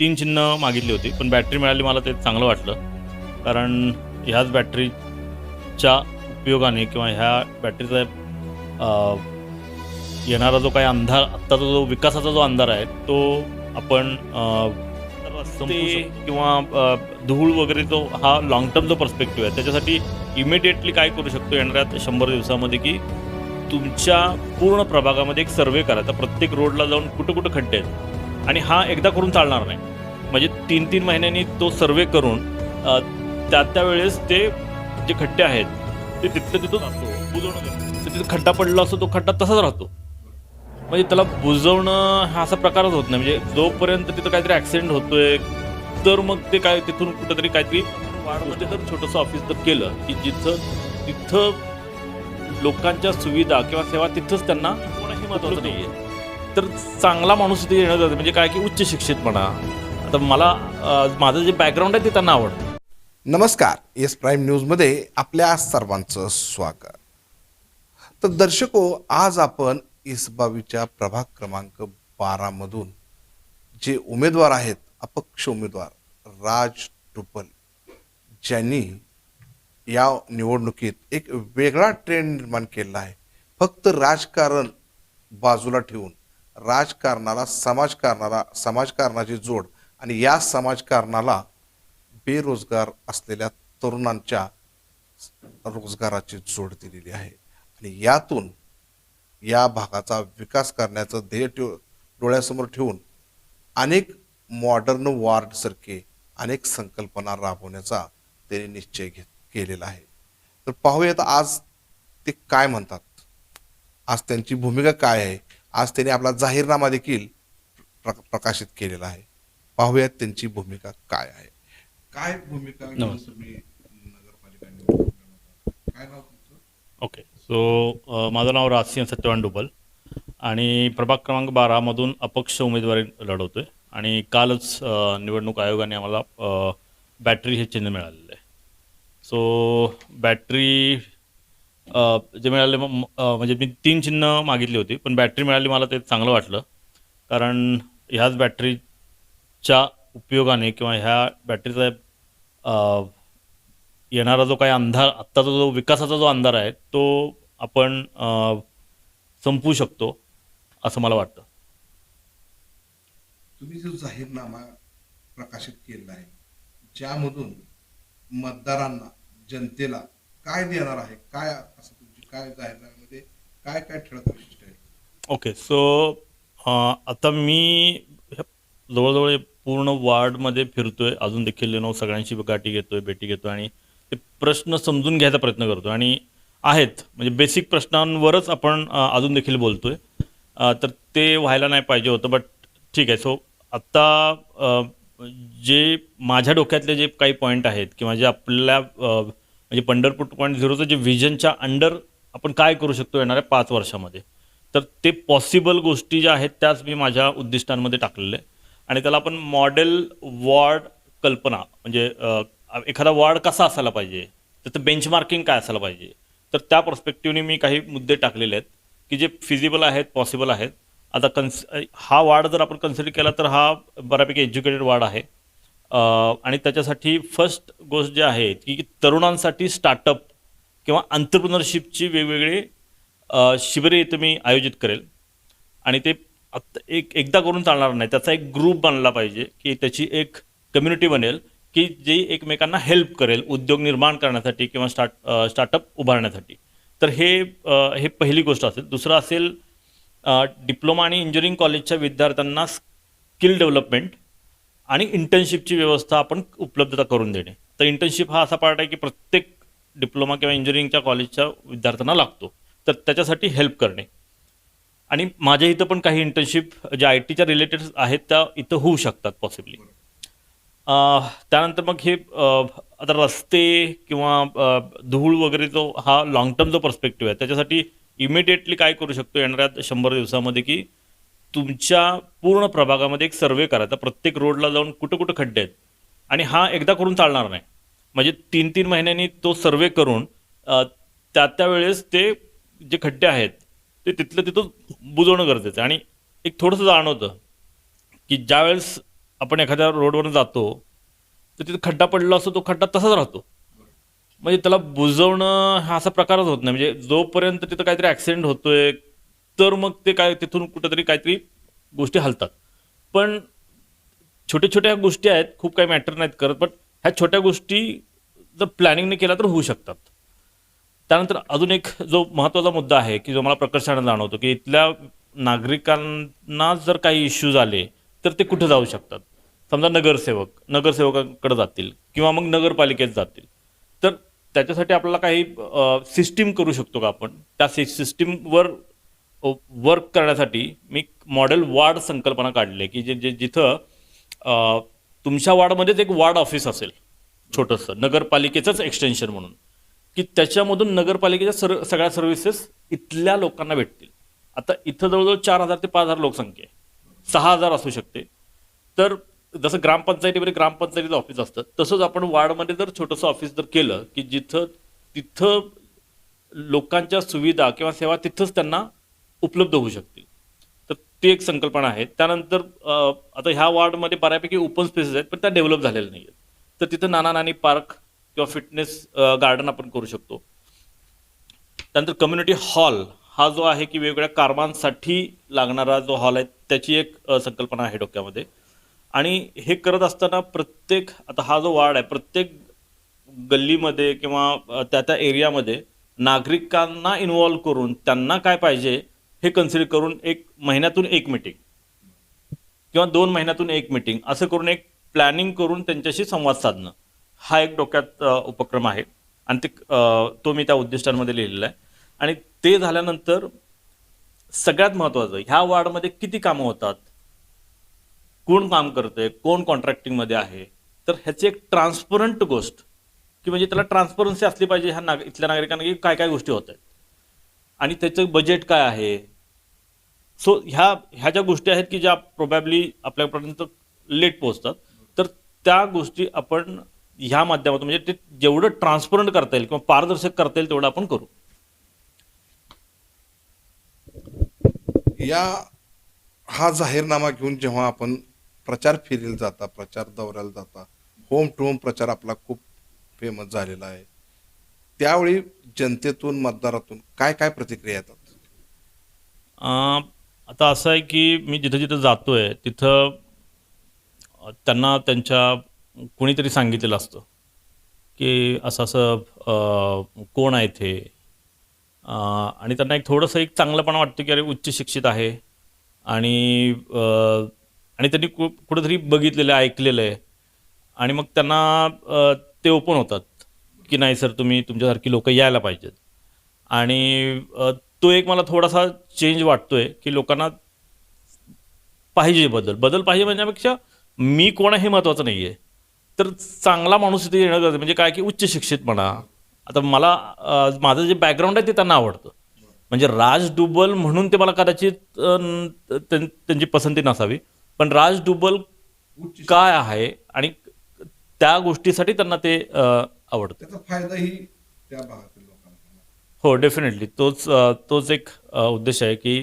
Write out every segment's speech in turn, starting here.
तीन चिन्ह मागितली होती पण बॅटरी मिळाली मला ते चांगलं वाटलं. कारण ह्याच बॅटरीच्या उपयोगाने किंवा ह्या बॅटरीचा येणारा जो काही अंधार आत्ताचा जो विकासाचा जो अंधार आहे तो आपण किंवा धूळ वगैरे जो हा लॉंग टर्म जो पर्स्पेक्टिव्ह आहे त्याच्यासाठी इमिडिएटली काय करू शकतो येणाऱ्या शंभर दिवसामध्ये की तुमच्या पूर्ण प्रभागामध्ये एक सर्वे करायचा प्रत्येक रोडला जाऊन कुठं कुठं खड्डे आहेत? आणि हा एकदा करून चालणार नाही. म्हणजे तीन तीन महिन्यांनी तो सर्वे करून त्या त्यावेळेस ते जे खड्डे आहेत ते तिथलं तिथून असतो तिथे तिथं खड्डा पडला असतो तो खड्डा तसाच राहतो. म्हणजे त्याला बुजवणं हा असा प्रकारच होत नाही. म्हणजे जोपर्यंत तिथं काहीतरी ॲक्सिडेंट होतोय तर मग ते काय तिथून कुठंतरी काहीतरी वाढवते. तर छोटंसं ऑफिस तर केलं की जिथं तिथं लोकांच्या सुविधा किंवा सेवा तिथंच त्यांना कोणाही महत्वाचं नाही आहे तर चांगला माणूस तिथे येणं जातं म्हणजे काय की उच्च शिक्षित म्हणा. आता मला माझं जे बॅकग्राऊंड आहे ते त्यांना आवडतं. नमस्कार. एस प्राईम न्यूजमध्ये आपल्या सर्वांचं स्वागत. तर दर्शको आज आपण इसबावीच्या प्रभाग क्रमांक बारामधून जे उमेदवार आहेत अपक्ष उमेदवार राज टुपल ज्यांनी या निवडणुकीत एक वेगळा ट्रेंड निर्माण केला आहे. फक्त राजकारण बाजूला ठेवून राजकारणाला समाजकारणाला समाजकारणाची जोड आणि या समाजकारणाला बेरोजगार असलेल्या तरुणांच्या रोजगाराची जोड दिलेली आहे. आणि यातून या भागाचा विकास करण्याचं ध्येय ठेव डोळ्यासमोर ठेवून अनेक मॉडर्न वार्डसारखे अनेक संकल्पना राबवण्याचा त्यांनी निश्चय घेत केलेला आहे. तर पाहूयात आज ते काय म्हणतात? आज त्यांची भूमिका काय आहे? आज त्यांनी आपला जाहीरनामा देखील प्र प्रकाशित केलेला आहे. पाहूयात त्यांची भूमिका काय आहे. काय भूमिका ओके. सो माझं नाव राजसिंह सत्यवान डुबल. आणि प्रभाग क्रमांक बारामधून अपक्ष उमेदवारी लढवतोय. आणि कालच निवडणूक आयोगाने आम्हाला बॅटरी हे चिन्ह मिळालेलं आहे. सो बॅटरी जे मिळाले मग म्हणजे मी तीन चिन्ह मागितली होती पण बॅटरी मिळाली मला ते चांगलं वाटलं. कारण ह्याच बॅटरीच्या उपयोगाने किंवा ह्या बॅटरीचा येणारा जो काही अंधार आत्ताचा जो विकासाचा जो अंधार आहे तो आपण संपवू शकतो असं मला वाटतं. तुम्ही जो जाहीरनामा प्रकाशित केलेला आहे ज्यामधून मतदारांना जनतेला काय देणार आहे? काय असं तुमची काय जाहीरनाम्यामध्ये काय काय ठळक वैशिष्ट्य आहे ओके सो आता मी जवळजवळ पूर्ण वार्डमध्ये फिरतोय. अजून देखील you सगळ्यांशी गाठी घेतोय भेटी घेतोय आणि ते प्रश्न समजून घ्यायचा प्रयत्न करतो आणि आहेत म्हणजे बेसिक प्रश्नांवरच आपण अजून देखील बोलतोय. तर ते व्हायला नाही पाहिजे होतं बट ठीक आहे. सो आत्ता जे माझ्या डोक्यातले जे काही पॉईंट आहेत किंवा जे आपल्या म्हणजे पंढरपूर टू पॉईंट झिरोचं जे व्हिजनच्या अंडर आपण काय करू शकतो येणाऱ्या पाच वर्षामध्ये. तर ते पॉसिबल गोष्टी ज्या आहेत त्याच मी माझ्या उद्दिष्टांमध्ये टाकलेले. आहे. आणि त्याला आपण मॉडेल वॉर्ड कल्पना म्हणजे एखादा वॉर्ड कसा असायला पाहिजे त्याचं बेंचमार्किंग काय असायला पाहिजे तर त्या पर्स्पेक्टिव्हने मी काही मुद्दे टाकलेले आहेत की जे फिजिबल आहेत पॉसिबल आहेत. आता कन्स हा वार्ड जर आपण कन्सिडर केला तर हा बऱ्यापैकी एज्युकेटेड वार्ड आहे. आणि त्याच्यासाठी फर्स्ट गोष्ट ज्या आहेत की तरुणांसाठी स्टार्टअप किंवा अंतरप्रिनरशिपची वेगवेगळे शिबिरे तुम्ही मी आयोजित करेल. आणि ते आत्ता एक एकदा करून चालणार नाही त्याचा एक ग्रुप बनला पाहिजे की त्याची एक कम्युनिटी बनेल की जी एकमेकांना हेल्प करेल उद्योग निर्माण करण्यासाठी किंवा स्टार्ट स्टार्टअप उभारण्यासाठी. तर हे हे पहिली गोष्ट असेल. दुसरं असेल डिप्लोमा आणि इंजिनिअरिंग कॉलेजच्या विद्यार्थ्यांना स्किल डेव्हलपमेंट आणि इंटर्नशिपची व्यवस्था आपण उपलब्धता करून देणे. तर इंटर्नशिप हा असा पार्ट आहे की प्रत्येक डिप्लोमा किंवा इंजिनिअरिंगच्या कॉलेजच्या विद्यार्थ्यांना लागतो. तर त्याच्यासाठी हेल्प करणे. आणि माझ्या इथं पण काही इंटर्नशिप ज्या आय टीच्या रिलेटेड आहेत त्या इथं होऊ शकतात पॉसिबली त्यानंतर मग हे आता रस्ते किंवा धूळ वगैरे जो हा लॉंग टर्म जो पर्स्पेक्टिव्ह आहे त्याच्यासाठी इमिडिएटली काय करू शकतो? येणाऱ्या शंभर दिवसामध्ये की तुमच्या पूर्ण प्रभागामध्ये एक सर्वे करायचा प्रत्येक रोडला जाऊन कुठं कुठं खड्डे आहेत? आणि हा एकदा करून चालणार नाही. म्हणजे तीन तीन महिन्यांनी तो सर्वे करून त्या त्यावेळेस ते जे खड्डे आहेत ते तिथलं तिथं बुजवणं गरजेचं आहे. आणि एक थोडंसं जाणवतं की ज्यावेळेस आपण एखाद्या रोडवरून जातो तर तिथं खड्डा पडला असतो तो खड्डा तसाच राहतो. म्हणजे त्याला बुजवणं हा असा प्रकारच होत नाही. म्हणजे जोपर्यंत तिथं काहीतरी ॲक्सिडेंट होतोय तर मग ते काय तिथून कुठेतरी काहीतरी गोष्टी हलतात. पण छोट्या छोट्या गोष्टी आहेत खूप काही मॅटर नाहीत करत पण ह्या छोट्या गोष्टी जर प्लॅनिंगने केल्या तर होऊ शकतात. त्यानंतर अजून एक जो महत्त्वाचा मुद्दा आहे की जो मला प्रकर्षाने जाणवतो की इथल्या नागरिकांना जर काही इश्यूज आले तर ते कुठे जाऊ शकतात? समजा नगरसेवक नगरसेवकाकडे जातील किंवा मग नगरपालिकेत जातील. तर त्याच्यासाठी आपल्याला काही सिस्टीम करू शकतो का आपण? त्या सिस्टीमवर वर्क करण्यासाठी मी मॉडेल वार्ड संकल्पना काढली आहे की जे जे जिथं तुमच्या वार्डमध्येच एक वार्ड ऑफिस असेल छोटंसं नगरपालिकेचंच एक्सटेन्शन म्हणून की त्याच्यामधून नगरपालिकेच्या सर सगळ्या सर्व्हिसेस इथल्या लोकांना भेटतील. आता इथं जवळजवळ चार हजार ते पाच हजार लोकसंख्या आहे. सहा हजार असू शकते. तर जसं ग्रामपंचायतीमध्ये ग्रामपंचायतीचं ऑफिस असतं तसंच आपण वार्डमध्ये जर छोटंसं ऑफिस जर केलं की जिथं तिथं लोकांच्या सुविधा किंवा सेवा तिथंच त्यांना उपलब्ध होऊ शकतील. तर ती एक संकल्पना आहे. त्यानंतर आता ह्या वार्डमध्ये बऱ्यापैकी ओपन स्पेसेस आहेत पण त्या डेव्हलप झालेल्या नाही आहेत तर तिथं नाना नानी पार्क किंवा फिटनेस गार्डन आपण करू शकतो. त्यानंतर कम्युनिटी हॉल हा जो आहे की वेगवेगळ्या कारमांसाठी लागणारा जो हॉल आहे त्याची एक संकल्पना आहे डोक्यामध्ये. आणि हे करत असताना प्रत्येक आता हा जो वार्ड आहे प्रत्येक गल्लीमध्ये किंवा त्या त्या एरियामध्ये नागरिकांना इन्वॉल्व्ह करून त्यांना काय पाहिजे हे कन्सिडर करून एक महिन्यातून एक मिटिंग किंवा दोन महिन्यातून एक मिटिंग असं करून एक प्लॅनिंग करून त्यांच्याशी संवाद साधणं. हा एक डोक्यात उपक्रम आहे. आणि ते तो मी त्या उद्दिष्टांमध्ये लिहिलेला आहे. आणि ते झाल्यानंतर सगळ्यात महत्त्वाचं ह्या वार्डमध्ये किती कामं होतात? कोण काम करतंय? कोण कॉन्ट्रॅक्टिंगमध्ये आहे? तर ह्याची एक ट्रान्सपरंट गोष्ट की म्हणजे त्याला ट्रान्सपरन्सी असली पाहिजे ह्या नाग इथल्या नागरिकांना की काय काय गोष्टी होत आहेत. आणि त्याचं बजेट काय आहे? सो ह्या ह्या ज्या गोष्टी आहेत की ज्या प्रोबॅबली आपल्यापर्यंत लेट पोहोचतात तर त्या गोष्टी आपण ह्या माध्यमातून म्हणजे ते जेवढं ट्रान्सपरंट करता येईल किंवा पारदर्शक करता येईल तेवढं आपण करू. या हा जाहीरनामा घेऊन जेव्हा आपण प्रचार फेरीला जाता प्रचार दौऱ्याला जाता होम टू होम प्रचार आपला खूप फेमस झालेला आहे. त्यावेळी जनतेतून मतदारातून काय काय प्रतिक्रिया येतात? आता असं आहे की मी जिथं जिथं जातो आहे तिथं त्यांना त्यांच्या कोणीतरी सांगितलेलं असतं की असं असं कोण आहे ते आणि त्यांना एक थोडंसं एक चांगलंपणा वाटतं की अरे उच्च शिक्षित आहे. आणि आणि त्यांनी कु कुठंतरी बघितलेलं आहे ऐकलेलं आहे. आणि मग त्यांना ते ओपन होतात की नाही सर तुम्ही तुमच्यासारखी लोकं यायला पाहिजेत. आणि तो एक मला थोडासा चेंज वाटतोय की लोकांना पाहिजे बदल. बदल पाहिजे म्हणण्यापेक्षा मी कोण हे महत्त्वाचं नाही आहे तर चांगला माणूस इथे येणं गरजेचं. म्हणजे काय की उच्च शिक्षित म्हणा. आता मला माझं जे बॅकग्राऊंड आहे ते त्यांना आवडतं. म्हणजे राज डुबल म्हणून ते मला कदाचित त्यांची पसंती नसावी. पण राज डुबल काय आहे आणि त्या गोष्टीसाठी त्यांना ते आवडतं. त्याचा फायदाही त्या लोकांना हो डेफिनेटली तोच अ, तोच एक अ, उद्देश आहे की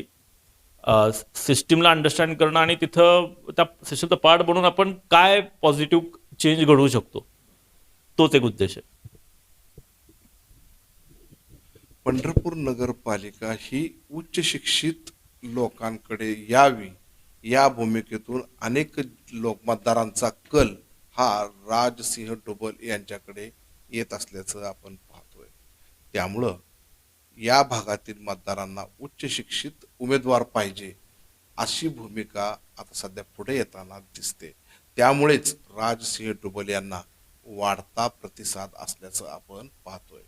सिस्टीमला अंडरस्टँड करणं आणि तिथं त्या सिस्टमचा पार्ट बनून आपण काय पॉझिटिव्ह चेंज घडवू शकतो. तोच एक उद्देश आहे. पंढरपूर नगरपालिका ही उच्च शिक्षित लोकांकडे यावी या भूमिकेतून अनेक लोक मतदारांचा कल हा राजसिंह डोबल यांच्याकडे येत असल्याचं आपण पाहतोय. त्यामुळं या भागातील मतदारांना उच्च शिक्षित उमेदवार पाहिजे अशी भूमिका आता सध्या पुढे येताना दिसते. त्यामुळेच राजसिंह डुबल यांना वाढता प्रतिसाद असल्याचं आपण पाहतोय.